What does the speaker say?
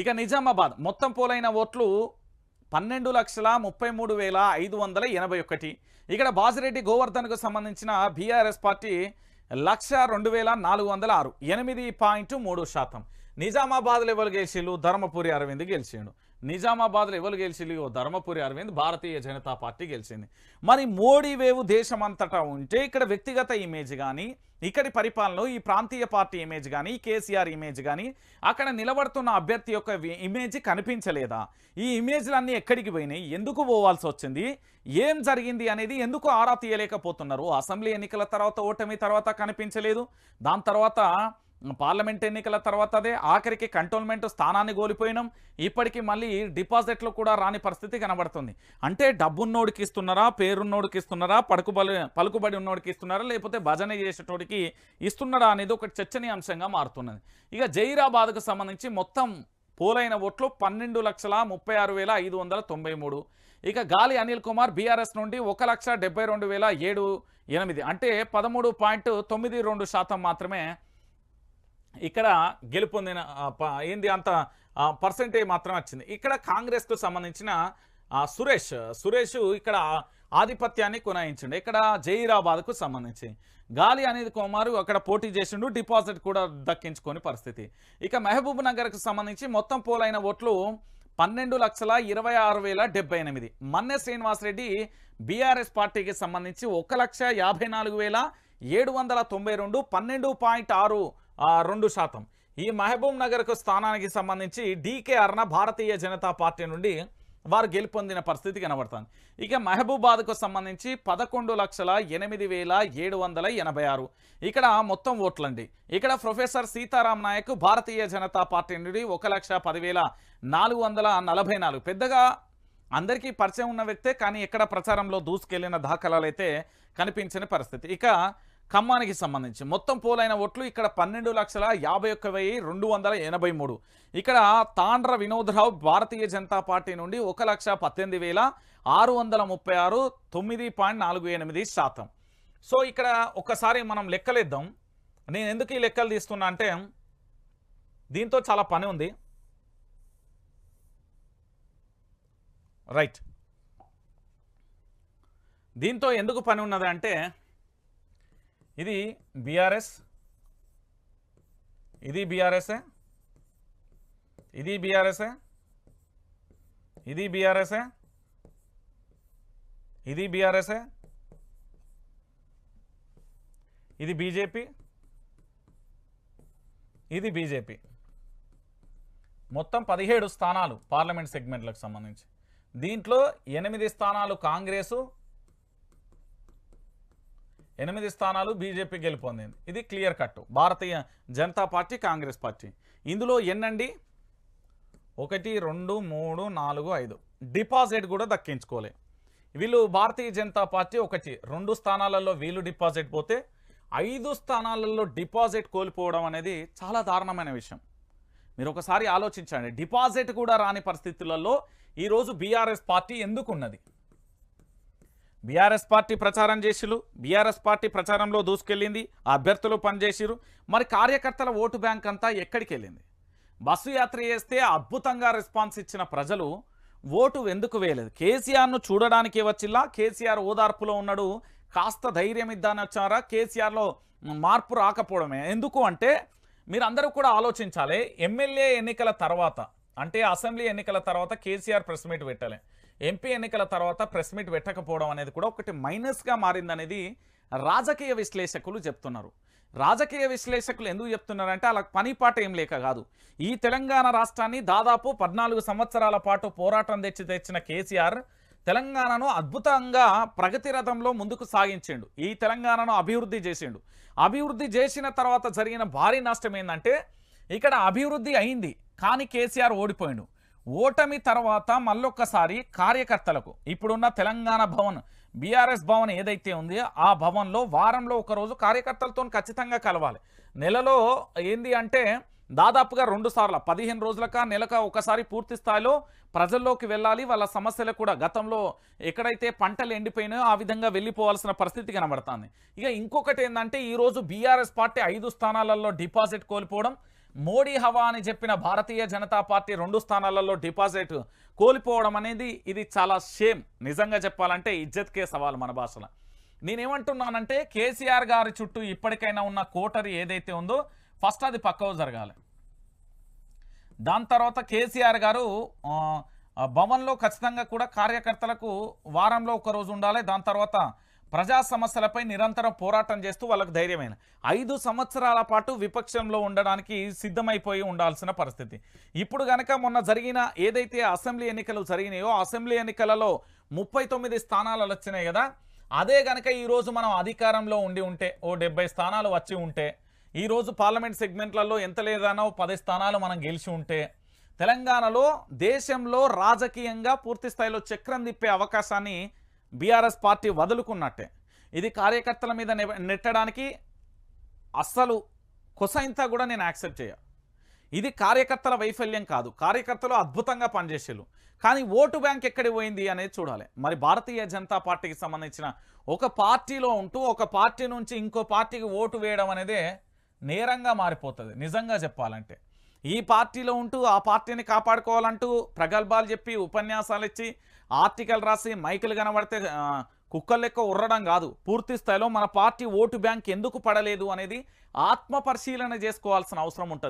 ఇక నిజామాబాద్ మొత్తం పోలైన ఓట్లు పన్నెండు లక్షల ముప్పై మూడు వేల ఐదు వందల ఎనభై ఒకటి. ఇక్కడ బాజిరెడ్డి గోవర్ధన్కు సంబంధించిన బీఆర్ఎస్ పార్టీ లక్ష రెండు వేల నాలుగు వందల ఆరు ఎనిమిది పాయింట్ మూడు శాతం. నిజామాబాద్ లెవెల్ గెలిచిళ్ళు ధర్మపురి అరవింద్ గెలిచిండు. నిజామాబాద్లో ఎవరు గెలిచిండు ధర్మపురి అరవింద్ భారతీయ జనతా పార్టీ గెలిచింది. మరి మోడీ వేవు దేశమంతటా ఉంటే ఇక్కడ వ్యక్తిగత ఇమేజ్ కానీ ఇక్కడి పరిపాలనలో ఈ ప్రాంతీయ పార్టీ ఇమేజ్ కానీ కేసీఆర్ ఇమేజ్ కానీ అక్కడ నిలబడుతున్న అభ్యర్థి యొక్క ఇమేజ్ కనిపించలేదా? ఈ ఇమేజ్లన్నీ ఎక్కడికి పోయినాయి? ఎందుకు పోవాల్సి వచ్చింది? ఏం జరిగింది అనేది ఎందుకు ఆరా తీయలేకపోతున్నారు? అసెంబ్లీ ఎన్నికల తర్వాత ఓటమి తర్వాత కనిపించలేదు. దాని తర్వాత పార్లమెంట్ ఎన్నికల తర్వాత అదే ఆఖరికి కంటోన్మెంట్ స్థానాన్ని కోల్పోయినాం. ఇప్పటికీ మళ్ళీ డిపాజిట్లు కూడా రాని పరిస్థితి కనబడుతుంది. అంటే డబ్బున్నోడికి ఇస్తున్నారా పేరున్నోడికి ఇస్తున్నారా పడుకు పలుకుబడి ఉన్నోడికి ఇస్తున్నారా లేకపోతే భజన చేసేటోడికి ఇస్తున్నారా అనేది ఒక చర్చనీయాంశంగా మారుతున్నది. ఇక జైరాబాద్కు సంబంధించి మొత్తం పోలైన ఓట్లు పన్నెండు లక్షల ముప్పై ఆరు వేల ఐదు వందల తొంభై మూడు. ఇక గాలి అనిల్ కుమార్ బీఆర్ఎస్ నుండి ఒక లక్ష డెబ్బై రెండు వేల ఏడు ఎనిమిది. అంటే పదమూడు పాయింట్ తొమ్మిది రెండు శాతం మాత్రమే ఇక్కడ గెలుపొందిన ప- ఏంది అంత పర్సంటేజ్ మాత్రం వచ్చింది. ఇక్కడ కాంగ్రెస్కు సంబంధించిన సురేష్ సురేష్ ఇక్కడ ఆధిపత్యాన్ని కొనాయించిండు ఇక్కడ జహీరాబాద్కు సంబంధించి. గాలి అనేది కుమారు అక్కడ పోటీ చేసిండు డిపాజిట్ కూడా దక్కించుకొని పరిస్థితి. ఇక మహబూబ్ నగర్కు సంబంధించి మొత్తం పోలైన ఓట్లు పన్నెండు లక్షల ఇరవై ఆరు వేల డెబ్బై ఎనిమిది. మన్నె శ్రీనివాసరెడ్డి బీఆర్ఎస్ పార్టీకి సంబంధించి ఒక లక్ష యాభై నాలుగు వేల ఏడు వందల తొంభై రెండు పన్నెండు పాయింట్ ఆరు రెండు శాతం. ఈ మహబూబ్ నగర్కు స్థానానికి సంబంధించి డీకే అర్ణ భారతీయ జనతా పార్టీ నుండి వారు గెలుపొందిన పరిస్థితి కనబడుతుంది. ఇక మహబూబాద్కు సంబంధించి పదకొండు లక్షల ఎనిమిది వేల ఏడు వందల ఎనభై ఆరు. ఇక్కడ మొత్తం ఓట్లండి. ఇక్కడ ప్రొఫెసర్ సీతారాం నాయక్ భారతీయ జనతా పార్టీ నుండి ఒక లక్ష పదివేల నాలుగు వందల నలభై నాలుగు. పెద్దగా అందరికీ పరిచయం ఉన్న వ్యక్తే కానీ ఎక్కడ ప్రచారంలో దూసుకెళ్ళిన దాఖలాలు అయితే కనిపించని పరిస్థితి. ఇక ఖమ్మానికి సంబంధించి. మొత్తం పోలైన ఓట్లు ఇక్కడ పన్నెండు లక్షల యాభై ఒక్క వెయ్యి రెండు వందల ఎనభై మూడు. ఇక్కడ తాండ్ర వినోద్రావు భారతీయ జనతా పార్టీ నుండి ఒక లక్ష పద్దెనిమిది వేల ఆరు వందల ముప్పై ఆరు తొమ్మిది పాయింట్ నాలుగు ఎనిమిది శాతం. సో ఇక్కడ ఒకసారి మనం లెక్కలేద్దాం. నేను ఎందుకు ఈ లెక్కలు తీస్తున్నా అంటే దీంతో చాలా పని ఉంది. రైట్. దీంతో ఎందుకు పని ఉన్నది అంటే ఇది బీఆర్ఎస్ ఇది బీఆర్ఎస్ఏ ఇది బీఆర్ఎస్ఏ ఇది బీఆర్ఎస్ఏ ఇది బీఆర్ఎస్ఏ ఇది బీజేపీ ఇది బీజేపీ మొత్తం పదిహేడు స్థానాలు పార్లమెంట్ సెగ్మెంట్లకు సంబంధించి. దీంట్లో ఎనిమిది స్థానాలు కాంగ్రెసు ఎనిమిది స్థానాలు బీజేపీ గెలుపొందింది. ఇది clear cut Bharatiya Janata Party Congress party. ఇందులో ఎన్నండి? ఒకటి రెండు మూడు నాలుగు ఐదు. డిపాజిట్ కూడా దక్కించుకోలే. వీళ్ళు భారతీయ జనతా పార్టీ ఒకటి రెండు స్థానాలలో వీళ్ళు డిపాజిట్ పోతే ఐదు స్థానాలలో డిపాజిట్ కోల్పోవడం అనేది చాలా దారుణమైన విషయం. మీరు ఒకసారి ఆలోచించండి. డిపాజిట్ కూడా రాని పరిస్థితులలో ఈరోజు బీఆర్ఎస్ పార్టీ ఎందుకున్నది? బీఆర్ఎస్ పార్టీ ప్రచారం చేసిరు బీఆర్ఎస్ పార్టీ ప్రచారంలో దూసుకెళ్ళింది. అభ్యర్థులు పనిచేసిరు మరి కార్యకర్తల ఓటు బ్యాంక్ అంతా ఎక్కడికి వెళ్ళింది బస్సు యాత్ర చేస్తే అద్భుతంగా రెస్పాన్స్ ఇచ్చిన ప్రజలు ఓటు ఎందుకు వేయలేదు? కేసీఆర్ను చూడడానికి వచ్చిల్లా? కేసీఆర్ ఓదార్పులో ఉన్నాడు. కాస్త ధైర్యం ఇద్దాని వచ్చారా? కేసీఆర్లో మార్పు రాకపోవడమే. ఎందుకు అంటే మీరందరూ కూడా ఆలోచించాలి. ఎమ్మెల్యే ఎన్నికల తర్వాత అంటే అసెంబ్లీ ఎన్నికల తర్వాత కేసీఆర్ ప్రెస్ మీట్ పెట్టాలి. ఎంపీ ఎన్నికల తర్వాత ప్రెస్ మీట్ పెట్టకపోవడం అనేది కూడా ఒకటి మైనస్గా మారిందనేది రాజకీయ విశ్లేషకులు చెప్తున్నారు. రాజకీయ విశ్లేషకులు ఎందుకు చెప్తున్నారంటే అలా పనిపాట ఏం లేక కాదు. ఈ తెలంగాణ రాష్ట్రాన్ని దాదాపు పద్నాలుగు సంవత్సరాల పాటు పోరాటం తెచ్చి తెచ్చిన కేసీఆర్ తెలంగాణను అద్భుతంగా ప్రగతి రథంలో ముందుకు సాగించిండు. ఈ తెలంగాణను అభివృద్ధి చేసిండు. అభివృద్ధి చేసిన తర్వాత జరిగిన భారీ నష్టం ఏంటంటే ఇక్కడ అభివృద్ధి అయింది కానీ కేసీఆర్ ఓడిపోయిండు. ఓటమి తర్వాత మళ్ళొక్కసారి కార్యకర్తలకు ఇప్పుడున్న తెలంగాణ భవన్ బీఆర్ఎస్ భవన్ ఏదైతే ఉంది ఆ భవన్లో వారంలో ఒకరోజు కార్యకర్తలతో ఖచ్చితంగా కలవాలి. నెలలో ఏంది అంటే దాదాపుగా రెండు సార్లు పదిహేను రోజులక నెలక ఒకసారి పూర్తి స్థాయిలో ప్రజల్లోకి వెళ్ళాలి. వాళ్ళ సమస్యలు కూడా గతంలో ఎక్కడైతే పంటలు ఎండిపోయినాయో ఆ విధంగా వెళ్ళిపోవాల్సిన పరిస్థితి కనబడుతుంది. ఇక ఇంకొకటి ఏంటంటే ఈరోజు బీఆర్ఎస్ పార్టీ ఐదు స్థానాలలో డిపాజిట్ కోల్పోవడం మోడీ హవా అని చెప్పిన భారతీయ జనతా పార్టీ రెండు స్థానాలలో డిపాజిట్ కోల్పోవడం అనేది ఇది చాలా షేమ్ నిజంగా చెప్పాలంటే ఇజ్జత్కే సవాల్ మన భాషలో. నేనేమంటున్నానంటే కేసీఆర్ గారి చుట్టూ ఇప్పటికైనా ఉన్న కోటరి ఏదైతే ఉందో ఫస్ట్ అది పక్కవ జరగాలి. దాని తర్వాత కేసీఆర్ గారు భవన్లో ఖచ్చితంగా కూడా కార్యకర్తలకు వారంలో ఒక రోజు ఉండాలి. దాని తర్వాత ప్రజా సమస్యలపై నిరంతరం పోరాటం చేస్తూ వాళ్ళకు ధైర్యమైన ఐదు సంవత్సరాల పాటు విపక్షంలో ఉండడానికి సిద్ధమైపోయి ఉండాల్సిన పరిస్థితి. ఇప్పుడు గనక మొన్న జరిగిన ఏదైతే అసెంబ్లీ ఎన్నికలు జరిగినాయో అసెంబ్లీ ఎన్నికలలో ముప్పై తొమ్మిది స్థానాలు వచ్చినాయి కదా అదే గనక ఈరోజు మనం అధికారంలో ఉండి ఉంటే ఓ డెబ్బై స్థానాలు వచ్చి ఉంటే ఈరోజు పార్లమెంట్ సెగ్మెంట్లలో ఎంత లేదనో పది స్థానాలు మనం గెలిచి ఉంటే తెలంగాణలో దేశంలో రాజకీయంగా పూర్తి స్థాయిలో చక్రం తిప్పే అవకాశాన్ని బీఆర్ఎస్ పార్టీ వదులుకున్నట్టే. ఇది కార్యకర్తల మీద నెట్టడానికి అస్సలు కొసైంతా కూడా నేను యాక్సెప్ట్ చేయ. ఇది కార్యకర్తల వైఫల్యం కాదు. కార్యకర్తలు అద్భుతంగా పనిచేసేలు కానీ ఓటు బ్యాంక్ ఎక్కడికి పోయింది అనేది చూడాలి. మరి భారతీయ జనతా పార్టీకి సంబంధించిన ఒక పార్టీలో ఉంటూ ఒక పార్టీ నుంచి ఇంకో పార్టీకి ఓటు వేయడం అనేది నేరంగా మారిపోతుంది. నిజంగా చెప్పాలంటే. ఈ పార్టీలో ఉంటూ ఆ పార్టీని కాపాడుకోవాలంటూ ప్రగల్భాలు చెప్పి ఉపన్యాసాలు ఇచ్చి ఆర్టికల్ రాసి మైకులు కనబడితే కుక్కలు లెక్క ఉర్రడం కాదు. పూర్తి స్థాయిలో మన పార్టీ ఓటు బ్యాంక్ ఎందుకు పడలేదు అనేది ఆత్మ పరిశీలన చేసుకోవాల్సిన అవసరం ఉంటుంది.